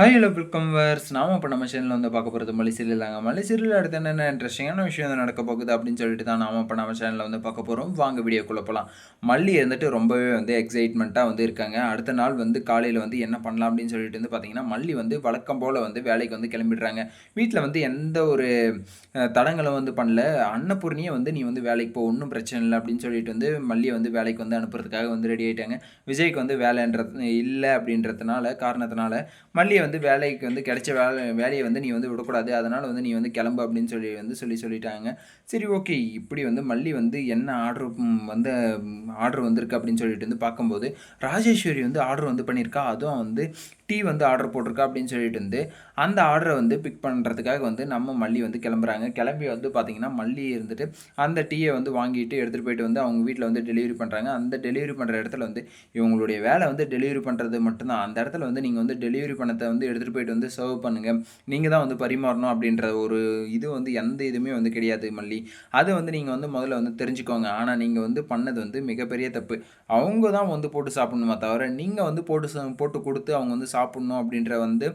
Hi hello welcome verse நாம இப்போ நம்ம சேனலில் வந்து பார்க்க போகிறது மலை சீரியல் தாங்க. மலை சீரியல் அடுத்து என்னென்ன இன்ட்ரெஸ்டிங்கான விஷயம் வந்து நடக்க போகுது அப்படின்னு சொல்லிட்டு தான் நாம இப்போ நம்ம சேனலில் வந்து பார்க்க போகிறோம் வாங்க வீடியோக்குள்ளே போகலாம் மல்லி இருந்துட்டு ரொம்பவே வந்து எக்ஸைட்மெண்ட்டாக வந்து இருக்காங்க. அடுத்த நாள் வந்து காலையில் வந்து என்ன பண்ணலாம் அப்படின்னு சொல்லிட்டு வந்து பார்த்தீங்கன்னா மல்லி வந்து வழக்கம் போல் வந்து வேலைக்கு வந்து கிளம்பிடுறாங்க. வீட்டில் வந்து எந்த ஒரு தடங்களும் வந்து பண்ணல. அன்னபூர்ணியை வந்து நீ வந்து வேலைக்கு போ ஒன்றும் பிரச்சனை இல்லை அப்படின்னு சொல்லிட்டு வந்து மல்லியை வந்து வேலைக்கு வந்து அனுப்புறதுக்காக வந்து ரெடி ஆகிட்டாங்க விஜய்க்கு வந்து வேலைன்றது இல்லை அப்படின்றதுனால காரணத்தினால மல்லியை வந்து வேலைக்கு வந்து கிடைச்ச வேலை வேலையை வந்து நீ வந்து விடக்கூடாது. அதனால் வந்து நீ வந்து கிளம்பு அப்படின்னு சொல்லி வந்து சொல்லி சொல்லிட்டாங்க. சரி ஓகே. இப்படி வந்து மல்லி வந்து என்ன ஆர்டர் வந்து ஆர்டர் வந்திருக்கு அப்படின்னு சொல்லிட்டு வந்து பார்க்கும்போது ராஜேஸ்வரி வந்து ஆர்டர் வந்து பண்ணியிருக்கா. அதுவும் வந்து டீ வந்து ஆர்டர் போட்டிருக்கா அப்படின்னு சொல்லிட்டு வந்து அந்த ஆர்டரை வந்து பிக் பண்ணுறதுக்காக வந்து நம்ம மல்லி வந்து கிளம்புறாங்க. கிளம்பி வந்து பார்த்திங்கன்னா மல்லி இருந்துட்டு அந்த டீயை வந்து வாங்கிட்டு எடுத்துகிட்டு போயிட்டு வந்து அவங்க வீட்டில் வந்து டெலிவரி பண்ணுறாங்க அந்த டெலிவரி பண்ணுற இடத்துல வந்து இவங்களுடைய வேலை வந்து டெலிவரி பண்ணுறது மட்டும்தான். அந்த இடத்துல வந்து நீங்கள் வந்து டெலிவரி பண்ணத்தை வந்து எடுத்துகிட்டு போயிட்டு வந்து சர்வ் பண்ணுங்கள் நீங்கள் தான் வந்து பரிமாறணும் அப்படின்ற ஒரு இது வந்து எந்த இதுவுமே வந்து கிடையாது மல்லி. அதை வந்து நீங்கள் வந்து முதல்ல வந்து தெரிஞ்சுக்கோங்க. ஆனால் நீங்கள் வந்து பண்ணது வந்து மிகப்பெரிய தப்பு. அவங்க தான் வந்து போட்டு சாப்பிடணுமா தவிர நீங்கள் வந்து போட்டு போட்டு கொடுத்து அவங்க வந்து சாப்பிட்ணும் அப்படின்ற வந்து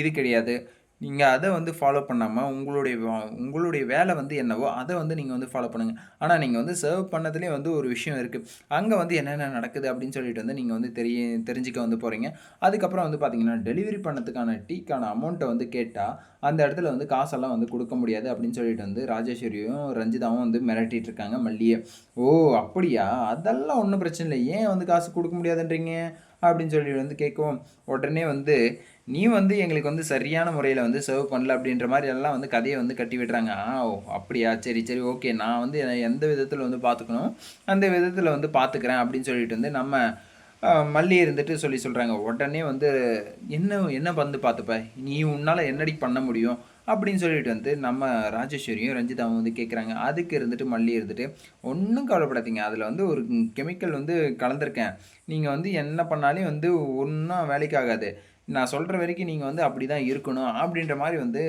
இது கிடையாது. நீங்கள் அதை வந்து ஃபாலோ பண்ணாமல் உங்களுடைய வா- உங்களுடைய வேலை வந்து என்னவோ அதை வந்து நீங்கள் வந்து ஃபாலோ பண்ணுங்கள் ஆனால் நீங்கள் வந்து சர்வ் பண்ணதுலேயே வந்து ஒரு விஷயம் இருக்குது அங்கே வந்து என்னென்ன நடக்குது அப்படின்னு சொல்லிட்டு வந்து நீங்கள் வந்து தெரிய தெரிஞ்சுக்க வந்து போகிறீங்க அதுக்கப்புறம் வந்து பார்த்தீங்கன்னா டெலிவரி பண்ணதுக்கான டீக்கான அமௌண்ட்டை வந்து கேட்டால் அந்த இடத்துல வந்து காசெல்லாம் வந்து கொடுக்க முடியாது அப்படின்னு சொல்லிட்டு வந்து ராஜேஸ்வரியும் ரஞ்சிதாவும் வந்து மிரட்டிட்டு இருக்காங்க மல்லியை. ஓ அப்படியா? அதெல்லாம் ஒன்றும் பிரச்சனை இல்லை. ஏன் வந்து காசு கொடுக்க முடியாதுன்றீங்க? அப்படின்னு சொல்லி வந்து கேட்கவும் உடனே வந்து நீ வந்து எங்களுக்கு வந்து சரியான முறையில் வந்து சர்வ் பண்ணல அப்படின்ற மாதிரி எல்லாம் வந்து கதையை வந்து கட்டி விடுறாங்க. ஆ ஓ அப்படியா? சரி சரி ஓகே. நான் வந்து எந்த விதத்தில் வந்து பார்த்துக்கணும்? அந்த விதத்தில் வந்து பார்த்துக்கிறேன் அப்படின்னு சொல்லிட்டு வந்து நம்ம மல்லி இருந்துட்டு சொல்லி சொல்கிறாங்க உடனே வந்து என்ன என்ன வந்து பார்த்துப்ப? நீ உன்னால் என்னடி பண்ண முடியும்? அப்படின்னு சொல்லிட்டு வந்து நம்ம ராஜேஸ்வரியும் ரஞ்சிதாவும் வந்து கேட்குறாங்க அதுக்கு இருந்துட்டு மல்லி இருந்துட்டு ஒன்றும் கவலைப்படாதீங்க. அதில் வந்து ஒரு கெமிக்கல் வந்து கலந்துருக்கேன். நீங்கள் வந்து என்ன பண்ணாலும் வந்து ஒன்றும் வேலைக்கு ஆகாது நான் சொல்கிற வரைக்கும் நீங்கள் வந்து அப்படி தான் இருக்கணும். அப்படின்ற மாதிரி வந்து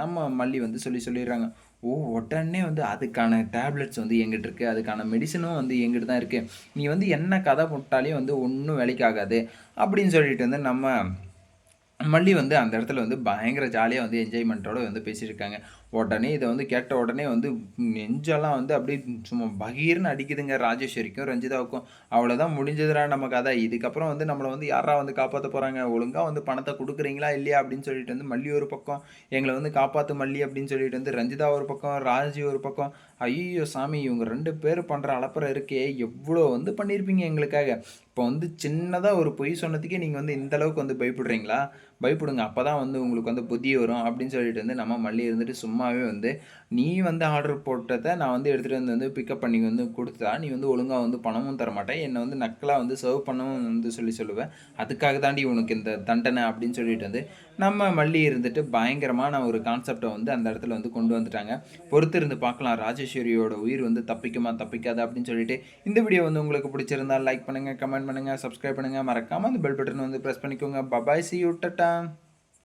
நம்ம மல்லி வந்து சொல்லி சொல்லிடுறாங்க. ஓ உடனே வந்து அதுக்கான டேப்லெட்ஸ் வந்து எங்கிட்ட இருக்குது அதுக்கான மெடிசனும் வந்து எங்கிட்ட தான் இருக்குது நீ வந்து என்ன கதை போட்டாலே வந்து ஒன்றும் வேலைக்கு ஆகாது. அப்படின்னு சொல்லிட்டு வந்து நம்ம மல்லி வந்து அந்த இடத்துல வந்து பயங்கர ஜாலியாக வந்து என்ஜாய்மெண்ட்டோட வந்து பேசியிருக்காங்க. உடனே இதை வந்து கேட்ட உடனே வந்து நெஞ்செல்லாம் வந்து அப்படியே சும்மா பகீர்னு அடிக்குதுங்க ராஜேஸ்வரிக்கும் ரஞ்சிதாவுக்கும். அவ்வளோதான் முடிஞ்சதுடா நம்ம கதை. இதுக்கப்புறம் வந்து நம்மளை வந்து யாரா வந்து காப்பாற்ற போகிறாங்க ஒழுங்காக வந்து பணத்தை கொடுக்குறீங்களா இல்லையா அப்படின்னு சொல்லிட்டு வந்து மல்லி ஒரு பக்கம் எங்களை வந்து காப்பாற்று மல்லி அப்படின்னு சொல்லிட்டு வந்து ரஞ்சிதா ஒரு பக்கம் ராஜி ஒரு பக்கம். ஐயோ சாமி இவங்க ரெண்டு பேர் பண்ணுற அளப்பறை இருக்கே எவ்வளோ வந்து பண்ணியிருப்பீங்க எங்களுக்காக? இப்போ வந்து சின்னதாக ஒரு பொய் சொன்னதுக்கே நீங்கள் வந்து இந்த அளவுக்கு வந்து பயப்படுறீங்களா? பயப்படுங்க. அப்போ தான் வந்து உங்களுக்கு வந்து புத்தி வரும் அப்படின்னு சொல்லிட்டு வந்து நம்ம மல்லி இருந்துட்டு சும்மாவே வந்து நீ வந்து ஆர்டர் போட்டதை நான் வந்து எடுத்துகிட்டு வந்து வந்து பிக்கப் பண்ணி வந்து கொடுத்தா நீ வந்து ஒழுங்காக வந்து பணமும் தரமாட்டேன் என்னை வந்து நக்கலாக வந்து சர்வ் பண்ணவும் வந்து சொல்லி சொல்லுவேன் அதுக்காக தாண்டி உனக்கு இந்த தண்டனை அப்படின்னு சொல்லிட்டு வந்து நம்ம மல்லி இருந்துட்டு பயங்கரமான ஒரு கான்செப்டை வந்து அந்த இடத்துல வந்து கொண்டு வந்துட்டாங்க. பொறுத்து இருந்து பார்க்கலாம். ராஜேஸ்வரியோட உயிர் வந்து தப்பிக்குமா தப்பிக்காதா அப்படின்னு சொல்லிட்டு இந்த வீடியோ வந்து உங்களுக்கு பிடிச்சிருந்தா லைக் பண்ணுங்கள் கமெண்ட் பண்ணுங்கள் சப்ஸ்கிரைப் பண்ணுங்கள் மறக்காமல் அந்த பெல் பட்டன் வந்து ப்ரெஸ் பண்ணிக்கோங்க. Bye bye see you tata